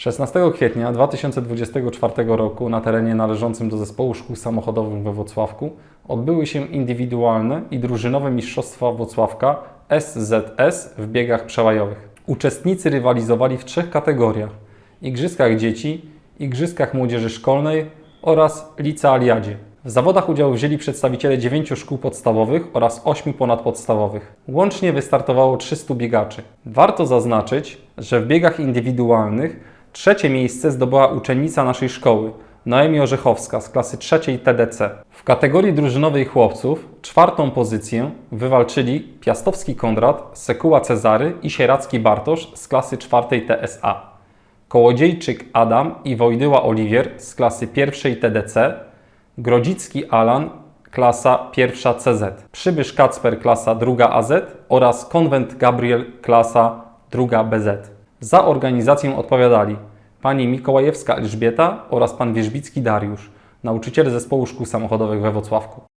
16 kwietnia 2024 roku na terenie należącym do zespołu szkół samochodowych we Włocławku odbyły się indywidualne i drużynowe mistrzostwa Włocławka SZS w biegach przełajowych. Uczestnicy rywalizowali w trzech kategoriach: Igrzyskach dzieci, Igrzyskach młodzieży szkolnej oraz licealiadzie. W zawodach udział wzięli przedstawiciele dziewięciu szkół podstawowych oraz ośmiu ponadpodstawowych. Łącznie wystartowało 300 biegaczy. Warto zaznaczyć, że w biegach indywidualnych trzecie miejsce zdobyła uczennica naszej szkoły, Noemi Orzechowska z klasy trzeciej TDC. W kategorii drużynowej chłopców czwartą pozycję wywalczyli Piastowski Konrad, Sekuła Cezary i Sieracki Bartosz z klasy czwartej TSA. Kołodziejczyk Adam i Wojdyła Oliwier z klasy pierwszej TDC, Grodzicki Alan, klasa pierwsza CZ, Przybysz Kacper, klasa druga AZ oraz Konwent Gabriel, klasa druga BZ. Za organizację odpowiadali pani Mikołajewska Elżbieta oraz pan Wierzbicki Dariusz, nauczyciel zespołu szkół samochodowych we Wrocławku.